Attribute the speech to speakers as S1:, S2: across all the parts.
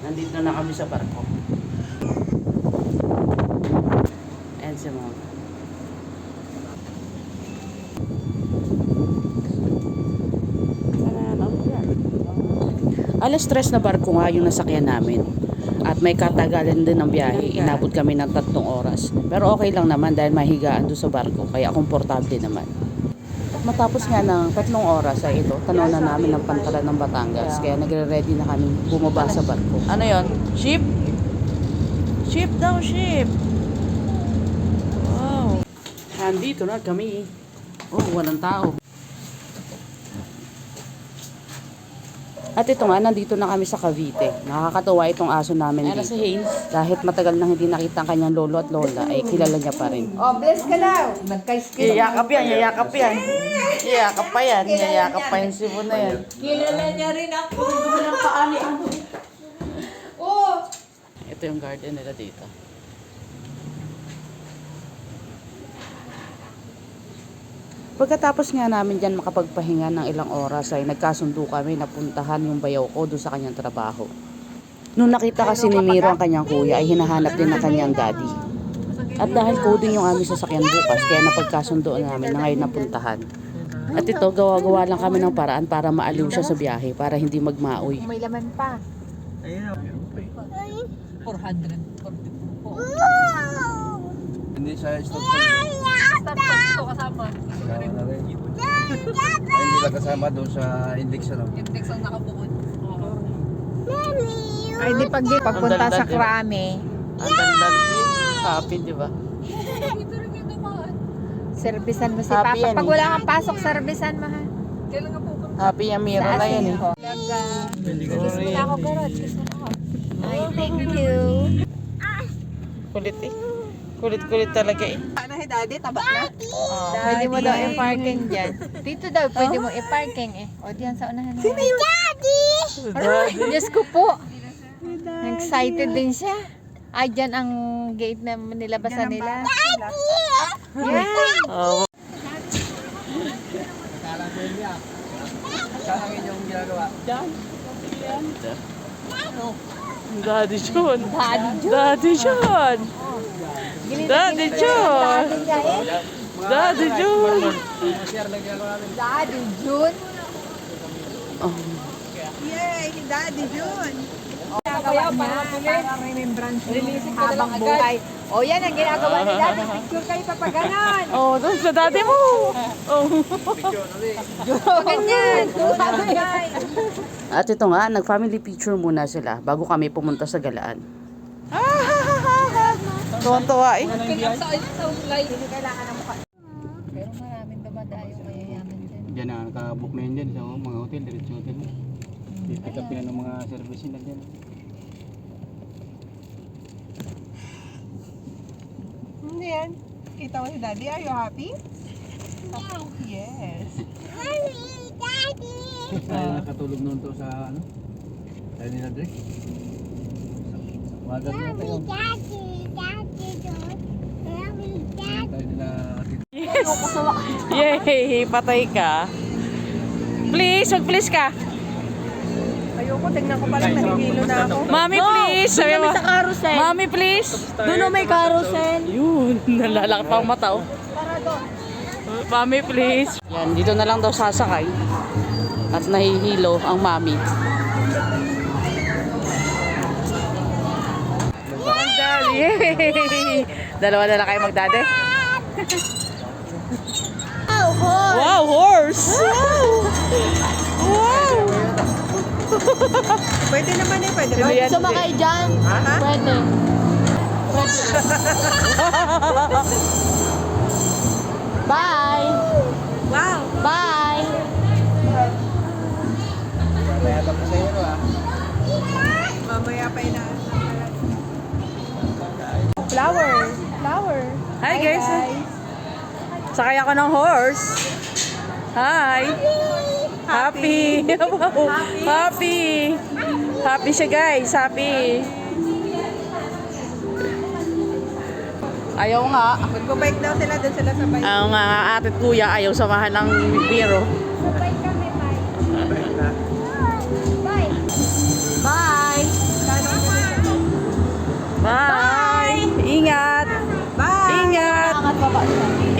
S1: Nandito na kami sa barko. Ayan si mama. Oh, yan. Alas stress na barko nga yung nasakyan namin. At may katagalan din ng biyahe. Inabot kami ng tatlong oras. Pero okay lang naman dahil mahigaan doon sa barko. Kaya komportable naman. At matapos nga ng tatlong oras ay ito, tanaw na namin ng pantalan ng Batangas. Kaya nagre-ready na kami bumaba sa barko. Ano yon? Ship? Ship daw, ship. Wow. Nandito na kami. Oh, walang tao. At ito nga, nandito na kami sa Cavite. Nakakatuwa itong aso namin dito. Dahil matagal nang hindi nakita ang kanyang lolo at lola, ay kilala niya pa rin.
S2: Oh, bless ka daw. Nagkaiskil.
S1: Yayakap yan, yayakap yan. Yayakap pa yan, yayakap pa yung sibon na yan.
S2: Kilala niya rin ako.
S1: Walang paani ano.
S2: Oh.
S1: Ito yung garden nila dito. Pagkatapos nga namin dyan makapagpahinga ng ilang oras ay nagkasundo kami na puntahan yung bayaw ko doon sa kanyang trabaho. Nung nakita kasi ni Miro ang kanyang kuya ay hinahanap din ng kanyang daddy. At dahil coding yung aming sasakyan bukas kaya napagkasundo namin na ngayon napuntahan. At ito gawa-gawa lang kami ng paraan para maaliw siya sa biyahe para hindi magmaoy.
S2: May laman pa.
S3: Ayun.
S2: 400.
S3: Hindi siya stop
S2: Start ko kasama.
S3: Kasama na rin. Ay, hindi lang kasama doon sa index ano.
S2: Index ang nakabukod.
S4: Ay, di pag pagpunta
S1: Ang
S4: sa
S1: di ba?
S4: Krame,
S1: Ang daldal happy, di ba?
S2: Ito
S4: servisan mo si
S1: Happy
S4: Papa.
S1: yan
S4: Pag
S1: eh.
S4: wala kang pasok, servisan mo ha.
S2: Kailan nga pupunta?
S1: Happy yung Miro na yan eh.
S4: Talaga.
S1: Sorry.
S4: Wala ako garot. Gusto ko. Ay, thank you.
S1: Kulit eh. Kulit-kulit talaga eh.
S2: Ano si daddy? Taba na?
S4: Oh, pwede mo daw i-parking dyan. Dito daw, pwede mo i-parking eh. O, diyan sa unahan mo. Sino
S1: Daddy.
S4: Diyos ko po. Excited din siya. Ay, dyan ang gate na nilabasan nila. Yan.
S1: Oh,
S3: Saan inyong ginagawa?
S1: Daddy John.
S4: Daddy
S1: Daddy John. Daddy John. Daddy
S3: lang ginagawa namin.
S4: Daddy June.
S1: Oh.
S2: Yay! Daddy Jun!
S4: Kaya para para remembrance na lang buhay. O yan ang ginagawa ni Daddy. Picture kayo papaganon.
S1: Oh, doon sa daddy mo. Oh.
S4: Ganyan.
S1: At ito nga, nag-family picture muna sila bago kami pumunta sa galaan. Tuwan-tuwa eh.
S4: Pero maraming dumadayo mayayaman dyan.
S3: Diyan na, nakabook na yun dyan sa mga hotel, diretso hotel. Pipick up na ng mga service nila dyan.
S2: Hindi yan. Kita mo si daddy. Are you happy? Yes.
S3: Ay, nakatulog noon to sa ano? Tayo nila Drake. Wagan na tayo. Tayo nila
S1: Yay! Patay ka. Please, mag-please ka.
S2: Ayoko, tignan ko palang nahihilo na ako.
S1: Mami, please. Sabi mo.
S4: sa carousel.
S1: Mami, please.
S4: Doon may carousel.
S1: Yun, nalalak pa ang mata oh. Mami, please. Yan, dito na lang daw sasakay. At nahihilo ang mami. Ang daddy. Yay! Dalawa na lang kayo magdade. Wow, horse! Wow! Wow!
S2: Pwede naman eh, pwede ba?
S1: yan?
S4: Sumakay dyan. Pwede. Bye. Flower. Flower.
S1: Hi guys! Sakay ako ng horse. Hi! Happy! Wow! Happy! Happy siya guys! Happy! Ayaw nga.
S2: Magbo-bike daw sila, doon sila sa bike.
S1: Ang mga ate at kuya ayaw samahan ng biro.
S4: Bye.
S2: Kano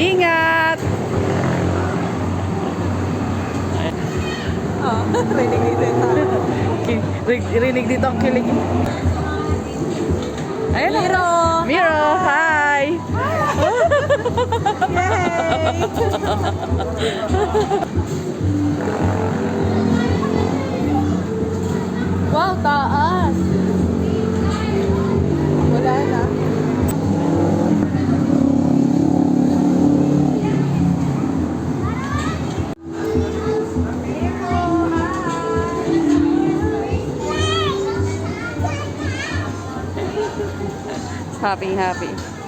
S5: Ingat. Oh,
S1: rinig tokyo Rinig dito
S2: Miro.
S1: Miro, hi.
S2: Wow.
S1: happy happy.